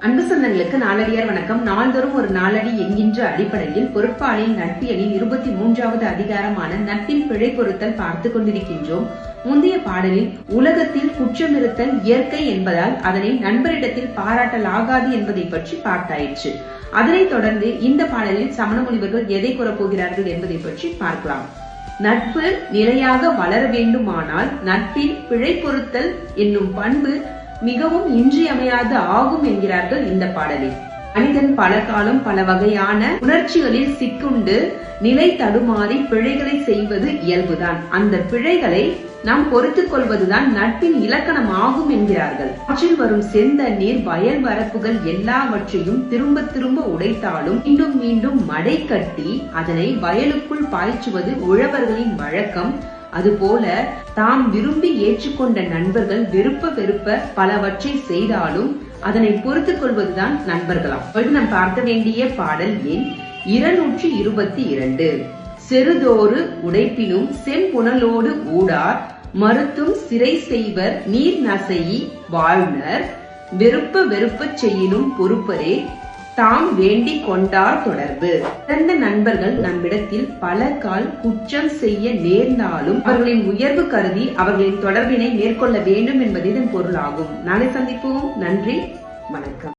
அன்பு சொந்தங்களுக்கு நாளடியார் வணக்கம். நாள்தோறும் ஒரு நாளடி என்கின்ற அடிப்படையில் பொருட்பாலின் நட்பியலின் இருபத்தி மூன்றாவது அதிகாரமான நட்பின் பிழை பொருத்தல் பார்த்துக் கொண்டிருக்கின்றோம். முந்தைய பாடலில் உலகத்தில் குற்றம் இருத்தல் இயற்கை என்பதால் அதனை நண்பரிடத்தில் பாராட்டல் ஆகாது என்பதை பற்றி பார்த்தாயிற்று. அதனைத் தொடர்ந்து இந்த பாடலில் சமண முனிவர்கள் எதை கூறப்போகிறார்கள் என்பதை பற்றி பார்க்கலாம். நட்பு நிலையாக வளர வேண்டுமானால் நட்பின் பிழை பொருத்தல் என்னும் பண்பு மிகவும் இன்றியமையாது ஆகும் என்கிறார்கள் இந்த பாடலில். மனிதன் பல காலம் பல வகையான உணர்ச்சிகளில் சிக்குண்டு நிலை தடுமாறி பிழைகளை செய்வது இயல்புதான். அந்த பிழைகளை நாம் பொறுத்துக் கொள்வதுதான் நட்பின் இலக்கணம் ஆகும் என்கிறார்கள். ஆற்றில் வரும் செந்த நீர் வயல் வரப்புகள் எல்லாவற்றையும் திரும்ப திரும்ப உடைத்தாலும் மீண்டும் மீண்டும் மடை கட்டி அதனை வயலுக்குள் பாய்ச்சுவது உழவர்களின் வழக்கம். அதுபோல தாம் விரும்பி ஏற்றுக்கொண்ட நண்பர்கள் வெறுப்ப வெறுப்ப பலவற்றை செய்தாலும் அதனை பொறுத்துக் கொள்வதுதான் நண்பர்களாம். இப்பொழுது நாம் பார்க்க வேண்டிய பாடல் எண் இருநூற்றி இருபத்தி இரண்டு. செருதோறு உடைப்பினும் செம்புணலோடு ஊடார் மறுத்தும் சிறை செய்வர் நீர் நசையி வாழ்னர் வெறுப்ப வெறுப்பச் செய்யினும் பொறுப்பரே தாம் வேண்டிக் கொண்டார் தொடர்பு. சிறந்த நண்பர்கள் நம்மிடத்தில் பல கால் குற்றம் செய்ய நேர்ந்தாலும் அவர்களின் உயர்வு கருதி அவர்களின் தொடர்பினை மேற்கொள்ள வேண்டும் என்பது இதன் பொருளாகும். நாளை சந்திப்போம். நன்றி. வணக்கம்.